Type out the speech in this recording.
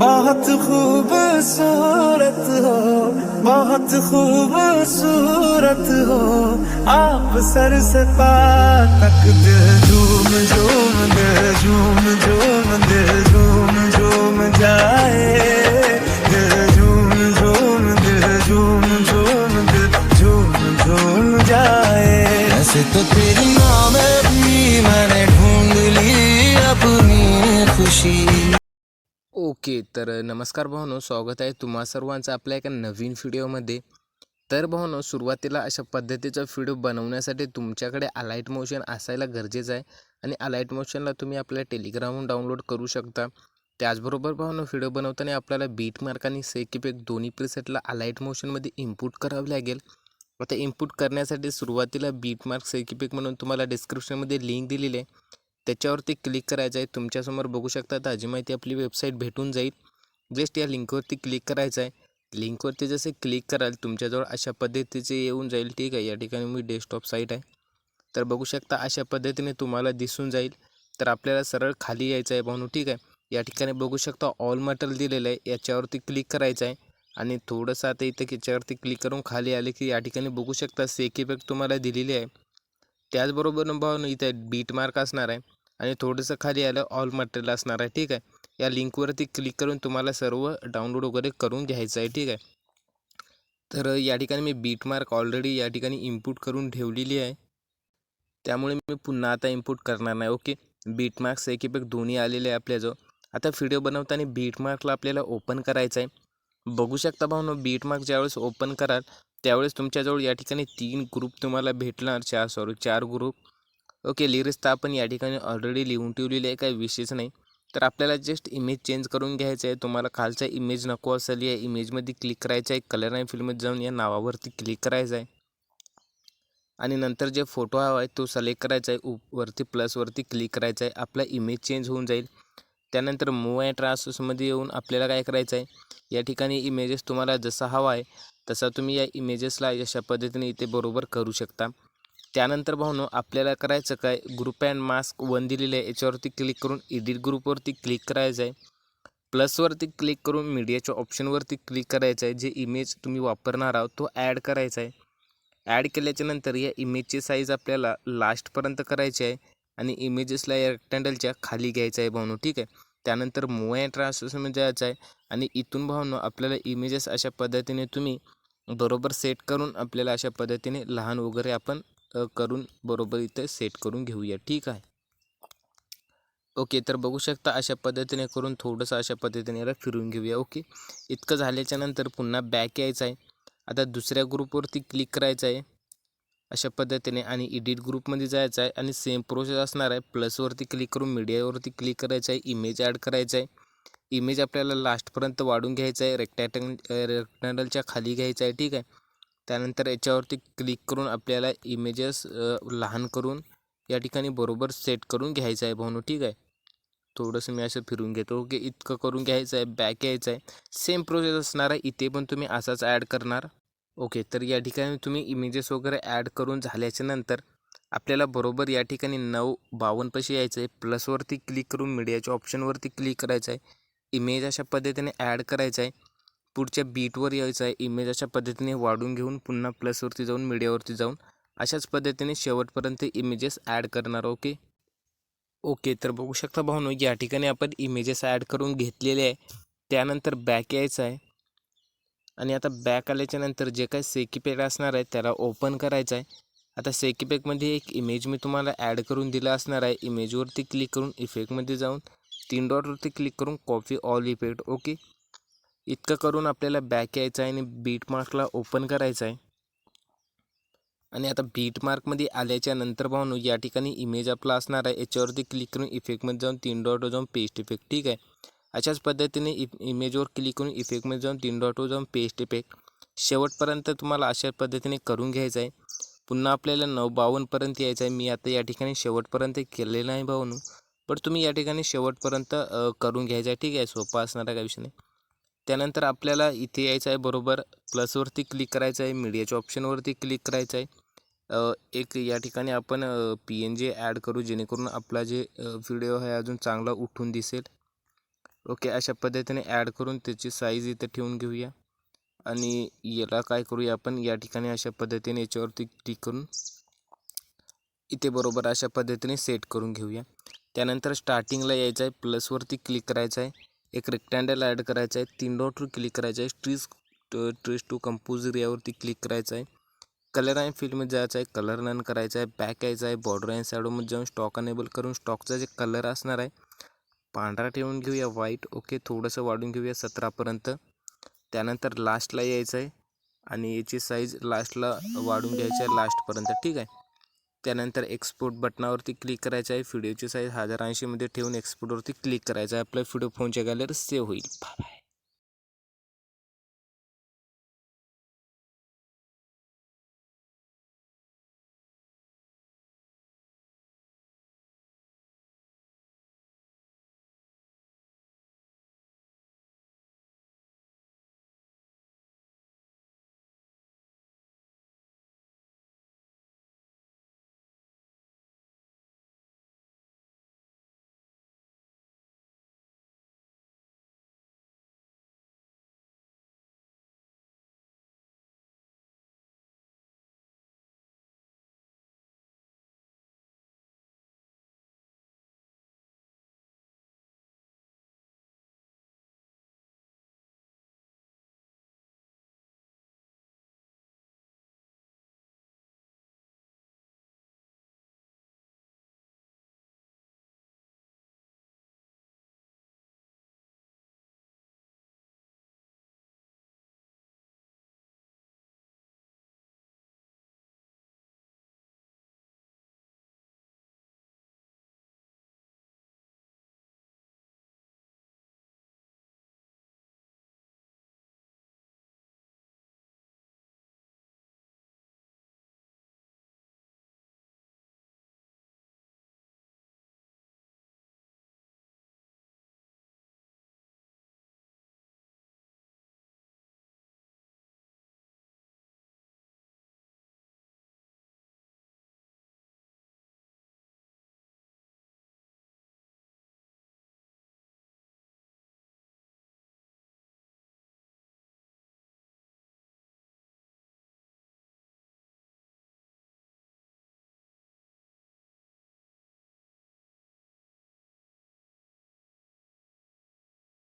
बहुत खूबसूरत हो बहुत खूबसूरत हो आप सर से पा तक दिल झूम झूम दिल झूम झूम दिल झूम झूम जाए दिल झूम झूम दिल झूम झूम दिल झूम झूम जाए ऐसे तो तेरी नाम भी मैंने ढूंढ ली अपनी खुशी ओके तर नमस्कार भावनो स्वागत आहे तुम्हा सर्वांचं आपल्या एका नवीन व्हिडिओमध्ये. तर भावनो सुरुवातीला अशा पद्धतीचा व्हिडिओ बनवण्यासाठी तुमच्याकडे अलाईट मोशन असायला गरजेचं आहे आणि अलाईट मोशनला तुम्ही आपल्या टेलिग्रामहून डाउनलोड करू शकता. त्याचबरोबर भावनो व्हिडिओ बनवताना आपल्याला बीट मार्क आणि सेकिपेक दोन्ही प्रिसेटला अलाईट मोशनमध्ये इनपुट करावं लागेल. आता इनपुट करण्यासाठी सुरुवातीला बीट मार्क सेकिपेक म्हणून तुम्हाला डिस्क्रिप्शनमध्ये लिंक दिलेली आहे. त्याच्यावरती क्लिक करायचं आहे. तुमच्यासमोर बघू शकता ताजी माहिती आपली वेबसाईट भेटून जाईल. जस्ट या लिंकवरती क्लिक करायचं आहे. लिंकवरती जसे क्लिक कराल तुमच्याजवळ अशा पद्धतीचे येऊन जाईल. ठीक आहे या ठिकाणी मी डेस्कटॉप साईट आहे. तर बघू शकता अशा पद्धतीने तुम्हाला दिसून जाईल. तर आपल्याला सरळ खाली यायचं आहे भाऊ ठीक आहे. या ठिकाणी बघू शकता ऑल मटेरियल दिलेलं आहे. याच्यावरती क्लिक करायचं आहे. आणि थोडंसं आता इथं याच्यावरती क्लिक करून खाली आले की या ठिकाणी बघू शकता सेकिपॅक तुम्हाला दिलेली आहे. त्याचबरोबर भाऊ इथं बीट मार्क असणार आहे. आणि थोडंसं खाली आलं ऑल मटेरियल असणार आहे ठीक आहे? या लिंकवरती क्लिक करून तुम्हाला सर्व डाउनलोड वगैरे करून घ्यायचं आहे ठीक आहे? तर या ठिकाणी मी बीट मार्क ऑलरेडी या ठिकाणी इम्पूट करून ठेवलेली आहे. त्यामुळे मी पुन्हा आता इम्पूट करणार नाही ओके बीट मार्क्स एक दोन्ही आलेले आहे आपल्याजवळ. आता व्हिडिओ बनवताना बीट मार्कला आपल्याला ओपन करायचं आहे. बघू शकता भाऊ बीट मार्क ज्यावेळेस ओपन कराल त्यावेळेस तुमच्याजवळ या ठिकाणी तीन ग्रुप तुम्हाला भेटणार चार सॉरी चार ग्रुप ओके लिरिक्स तर आपण या ठिकाणी ऑलरेडी लिहून ठेवलेली आहे काही विशेष नाही. तर आपल्याला जस्ट इमेज चेंज करून घ्यायचं आहे. तुम्हाला खालचा इमेज नको असेल या इमेजमध्ये क्लिक करायचं आहे. कलर आणि फिल्ममध्ये जाऊन या नावावरती क्लिक करायचं आहे. आणि नंतर जे फोटो हवा आहे तो सिलेक्ट करायचा आहे. वरती प्लसवरती क्लिक करायचा आहे. आपला इमेज चेंज होऊन जाईल. त्यानंतर मूव अँड ट्रान्सफर्समध्ये येऊन आपल्याला काय करायचं आहे? या ठिकाणी इमेजेस तुम्हाला जसा हवा आहे तसा तुम्ही या इमेजेसला अशा पद्धतीने इथे बरोबर करू शकता. त्यानंतर भावनो आपल्याला करायचं काय? ग्रुप अँड मास्क वन दिलेलं आहे. याच्यावरती क्लिक करून एडिट ग्रुपवरती क्लिक करायचं आहे प्लसवरती क्लिक करून मीडियाच्या ऑप्शनवरती क्लिक करायचं आहे जे इमेज तुम्ही वापरणार आहोत तो ॲड करायचा आहे ॲड केल्याच्यानंतर या इमेजची साईज आपल्याला लास्टपर्यंत करायची आहे. आणि इमेजेसला या रेक्टँडलच्या खाली घ्यायचं आहे भावनो ठीक आहे? त्यानंतर मूव अँड ट्रान्सलेशनमध्ये जायचं आहे आणि इथून भावनो आपल्याला इमेजेस अशा पद्धतीने तुम्ही बरोबर सेट करून आपल्याला अशा पद्धतीने लहान वगैरे आपण करून बरोबर इथं सेट करून घेऊया. ठीक आहे? ओके तर बघू शकता अशा पद्धतीने करून थोडंसं अशा पद्धतीने याला फिरून घेऊया. ओके इतकं झाल्याच्यानंतर पुन्हा बॅक यायचं आहे. आता दुसऱ्या ग्रुपवरती क्लिक करायचं आहे. अशा पद्धतीने आणि एडिट ग्रुपमध्ये जायचं आहे आणि सेम प्रोसेस असणार आहे. प्लसवरती क्लिक करून मीडियावरती क्लिक करायचं आहे. इमेज ॲड करायचं आहे. इमेज आपल्याला लास्टपर्यंत वाढून घ्यायचं आहे. रेक्टॅटंग रेक्टँगलच्या खाली घ्यायचं आहे. ठीक आहे? त्यानंतर याच्यावरती क्लिक करून आपल्याला इमेजेस लहान करून या ठिकाणी बरोबर सेट करून घ्यायचं आहे भाऊनो ठीक आहे? थोडंसं मी असं फिरून घेतो ओके? इतकं करून घ्यायचं आहे बॅक यायचं आहे. सेम प्रोसेस असणार आहे इथे पण तुम्ही असाच ॲड करणार. ओके तर या ठिकाणी तुम्ही इमेजेस वगैरे ॲड करून झाल्याच्यानंतर आपल्याला बरोबर या ठिकाणी नऊ बावन्नपाशी यायचं आहे. प्लसवरती क्लिक करून मीडियाच्या ऑप्शनवरती क्लिक करायचं आहे. इमेज अशा पद्धतीने ॲड करायचं आहे. पुढच्या बीटवर यायचं आहे. इमेज अशा पद्धतीने वाढून घेऊन पुन्हा प्लसवरती जाऊन मीडियावरती जाऊन अशाच पद्धतीने शेवटपर्यंत इमेजेस ॲड करणार ओके ओके तर बघू शकता भाऊ या ठिकाणी आपण इमेजेस ॲड करून घेतलेले आहे. त्यानंतर बॅक यायचं आहे. आणि आता बॅक आल्याच्यानंतर जे काही सेकीपॅक असणार आहे त्याला ओपन करायचं आहे. आता सेकीपॅकमध्ये एक इमेज मी तुम्हाला ॲड करून दिला असणार आहे. इमेजवरती क्लिक करून इफेक्टमध्ये जाऊन तीन डॉटवरती क्लिक करून कॉपी ऑल इफेक्ट ओके इतकं करून आपल्याला बॅक यायचं आहे आणि बीट मार्कला ओपन करायचं आहे. आणि आता बीट मार्कमध्ये आल्याच्यानंतर पाहून या ठिकाणी इमेज आपला असणार आहे. याच्यावरती क्लिक करून इफेक्टमध्ये जाऊन तीन डॉटवर जाऊन पेस्ट इफेक्ट ठीक आहे? अशाच पद्धतीने इ इमेजवर क्लिक करून इफेक्टमध्ये जाऊन तीन डॉटवर जाऊन पेस्ट इफेक्ट शेवटपर्यंत तुम्हाला अशा पद्धतीने करून घ्यायचं आहे. पुन्हा आपल्याला नऊ बावन्नपर्यंत यायचं आहे. मी आता या ठिकाणी शेवटपर्यंत केलेलं आहे भाऊनू पण तुम्ही या ठिकाणी शेवटपर्यंत करून घ्यायचं आहे ठीक आहे? सोपा असणारा काही विषय नाही. त्यानंतर आपल्याला इथे यायचं आहे बरोबर प्लसवरती क्लिक करायचं आहे मीडियाच्या ऑप्शनवरती क्लिक करायचं आहे. एक या ठिकाणी आपण पी एन जे ॲड करू जेणेकरून आपला जे व्हिडिओ आहे अजून चांगला उठून दिसेल. ओके अशा पद्धतीने ॲड करून त्याची साईज इथं ठेवून घेऊया. आणि याला काय करूया आपण या ठिकाणी अशा पद्धतीने याच्यावरती क्लिक करून इथे बरोबर अशा पद्धतीने सेट करून घेऊया. त्यानंतर स्टार्टिंगला यायचं आहे प्लसवरती क्लिक करायचं आहे. एक रेक्टँडल ॲड करायचं आहे. तीन डॉटवर क्लिक करायचं आहे. ट्रीज ट्रीज टू कंपोजर यावरती क्लिक करायचं आहे. कलर आणि फील्डमध्ये जायचं आहे. कलर नन करायचा आहे. बॅक यायचं आहे. बॉर्डर आणि शॅडोमध्ये जाऊन स्टॉक अनेबल करून स्टॉकचा जे कलर असणार आहे पांढरा ठेवून घेऊया. व्हाईट ओके थोडंसं वाढून घेऊया. सतरापर्यंत त्यानंतर लास्टला यायचं आहे. आणि याची साईज लास्टला वाढून घ्यायची आहे. लास्टपर्यंत ठीक आहे? त्यानंतर एक्सपोर्ट बटनावरती क्लिक करायचं आहे. व्हिडिओची साईज हजार ऐंशीमध्ये ठेवून एक्सपोर्टवरती क्लिक करायचं आहे. आपला व्हिडिओ फोनच्या गॅलरी सेव्ह होईल. बाय